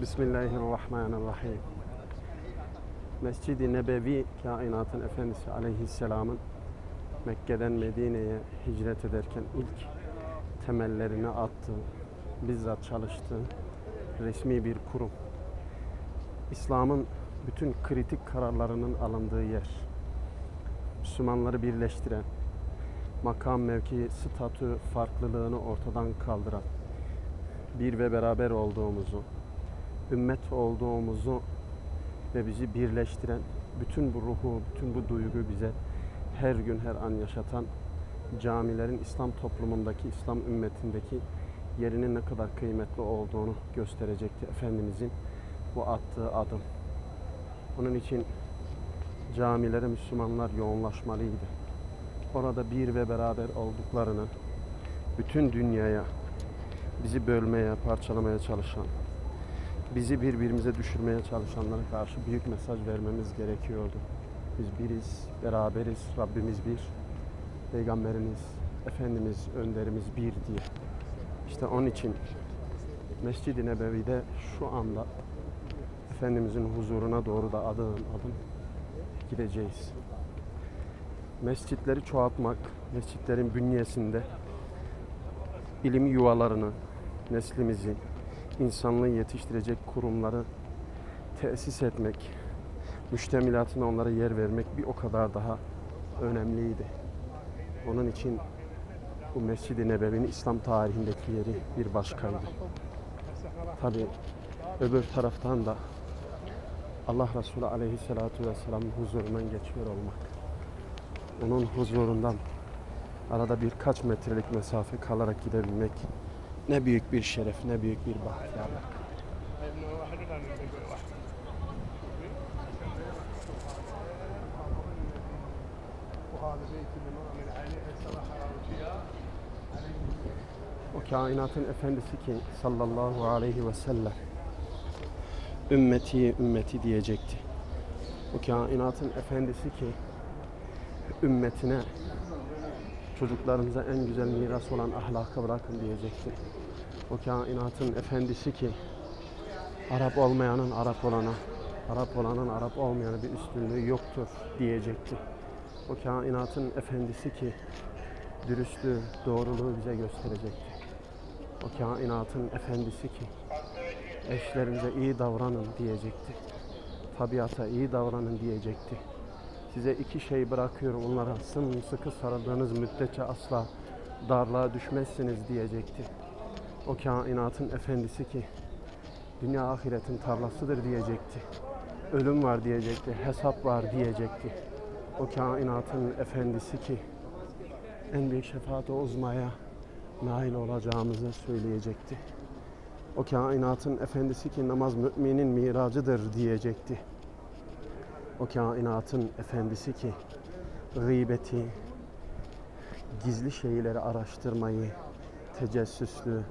Bismillahirrahmanirrahim. Mescid-i Nebevi kainatın efendisi aleyhisselamın Mekke'den Medine'ye hicret ederken ilk temellerini attığı, bizzat çalıştığı resmi bir kurum. İslam'ın bütün kritik kararlarının alındığı yer. Müslümanları birleştiren, makam mevki, statü farklılığını ortadan kaldıran, bir ve beraber olduğumuzu, ümmet olduğumuzu ve bizi birleştiren bütün bu ruhu, bütün bu duyguyu bize her gün her an yaşatan camilerin İslam toplumundaki, İslam ümmetindeki yerinin ne kadar kıymetli olduğunu gösterecekti Efendimizin bu attığı adım. Onun için camilere Müslümanlar yoğunlaşmalıydı. Orada bir ve beraber olduklarını bütün dünyaya bizi bölmeye, parçalamaya çalışan, bizi birbirimize düşürmeye çalışanlara karşı büyük mesaj vermemiz gerekiyordu. Biz biriz, beraberiz, Rabbimiz bir, Peygamberimiz, Efendimiz, önderimiz bir diye. İşte onun için Mescid-i Nebevi'de şu anda Efendimizin huzuruna doğru da adım adım gideceğiz. Mescitleri çoğaltmak, mescitlerin bünyesinde ilim yuvalarını, neslimizi, insanlığı yetiştirecek kurumları tesis etmek, müştemilatına onlara yer vermek bir o kadar daha önemliydi. Onun için bu Mescid-i Nebevi'nin İslam tarihindeki yeri bir başkaydı. Tabi öbür taraftan da Allah Resulü Aleyhisselatü Vesselam'ın huzurundan geçiyor olmak. Onun huzurundan arada birkaç metrelik mesafe kalarak gidebilmek ne büyük bir şeref, ne büyük bir bahtiyarlık. O kainatın efendisi ki sallallahu aleyhi ve sellem ümmeti ümmeti diyecekti. O kainatın efendisi ki ümmetine çocuklarınıza en güzel miras olan ahlaka bırakın diyecekti. O kainatın efendisi ki Arap olmayanın Arap olana, Arap olanın Arap olmayana bir üstünlüğü yoktur diyecekti. O kainatın efendisi ki dürüstlüğü, doğruluğu bize gösterecekti. O kainatın efendisi ki eşlerinize iyi davranın diyecekti. Tabiata iyi davranın diyecekti. Size iki şey bırakıyorum onlara sımsıkı sarıldığınız müddetçe asla darlığa düşmezsiniz diyecekti. O kainatın efendisi ki dünya ahiretin tarlasıdır diyecekti. Ölüm var diyecekti, hesap var diyecekti. O kainatın efendisi ki en büyük şefaate uzmaya nail olacağımızı söyleyecekti. O kainatın efendisi ki namaz müminin miracıdır diyecekti. O kainatın efendisi ki gıybeti, gizli şeyleri araştırmayı, tecessüslü,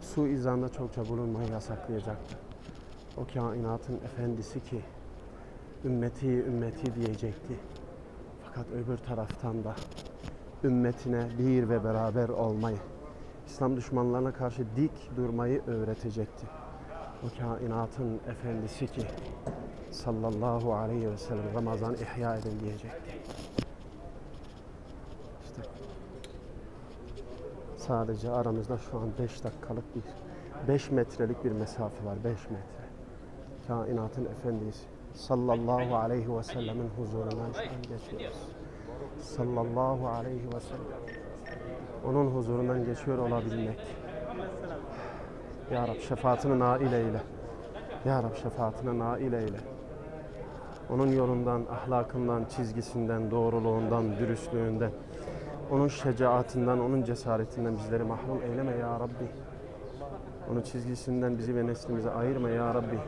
suizanda çokça bulunmayı yasaklayacaktı. O kainatın efendisi ki ümmeti ümmeti diyecekti. Fakat öbür taraftan da ümmetine bir ve beraber olmayı, İslam düşmanlarına karşı dik durmayı öğretecekti. O kainatın efendisi ki sallallahu aleyhi ve sellem Ramazan ihya edin diyecekti. İşte sadece aramızda şu an 5 dakikalık bir 5 metrelik bir mesafe var 5 metre. Kainatın efendisi sallallahu aleyhi ve sellemin huzurundan şu an geçiyoruz. Sallallahu aleyhi ve sellem. Onun huzurundan geçiyor olabilmek. Ya Rab şefaatine nail eyle. Ya Rab şefaatine nail eyle. Onun yolundan, ahlakından, çizgisinden, doğruluğundan, dürüstlüğünden, onun şecaatinden, onun cesaretinden bizleri mahrum eyleme ya Rabbi. Onun çizgisinden bizi ve neslimizi ayırma ya Rabbi.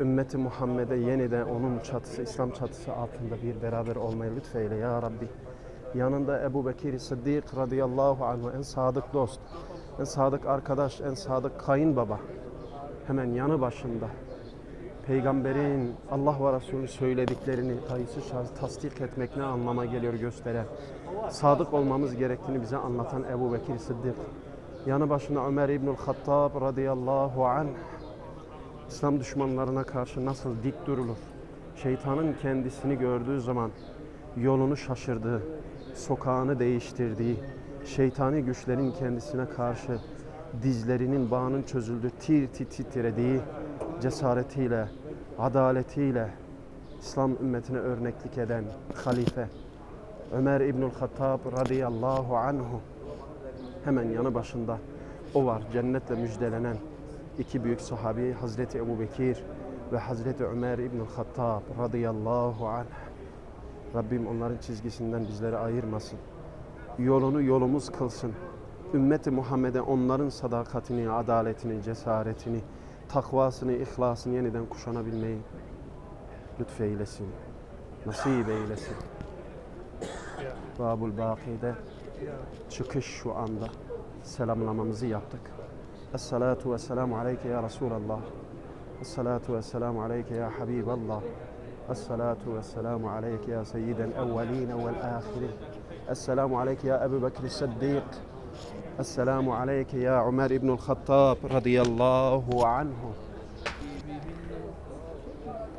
Ümmeti Muhammed'e yeniden onun çatısı, İslam çatısı altında bir beraber olmayı lütfeyle ya Rabbi. Yanında Ebu Bekir Sıddık radıyallahu anhu en sadık dost, en sadık arkadaş, en sadık kayınbaba. Hemen yanı başında. Peygamberin Allah ve Resulü söylediklerini kayıtsız şarj tasdik etmek ne anlama geliyor gösteren, sadık olmamız gerektiğini bize anlatan Ebu Bekir Sıddık. Yanı başında Ömer İbnül Hattab radıyallahu anh İslam düşmanlarına karşı nasıl dik durulur? Şeytanın kendisini gördüğü zaman yolunu şaşırdığı, sokağını değiştirdiği, şeytani güçlerin kendisine karşı dizlerinin bağının çözüldüğü, tir titrediği cesaretiyle, adaletiyle İslam ümmetine örneklik eden halife Ömer İbnül Hattab radıyallahu anhu hemen yanı başında o var cennetle müjdelenen iki büyük sahabi Hazreti Ebu Bekir ve Hazreti Ömer İbnül Hattab radıyallahu anh Rabbim onların çizgisinden bizleri ayırmasın. Yolunu yolumuz kılsın. Ümmeti Muhammed'e onların sadakatini, adaletini, cesaretini, takvasını, ihlasını yeniden kuşanabilmeyi lütfeylesin. Nasip eylesin. Babul Baki'de çıkış şu anda selamlamamızı yaptık. Esselatu ve selamu aleyke ya Resulallah. Esselatu ve selamu aleyke ya Habiballah. Esselatu ve selamu aleyke ya seyyidel evveline vel ahirin. Esselamu aleyke ya Ebu Bekir Sıddık. Esselamu aleyke ya Ömer İbnül Hattab radıyallahu anhu.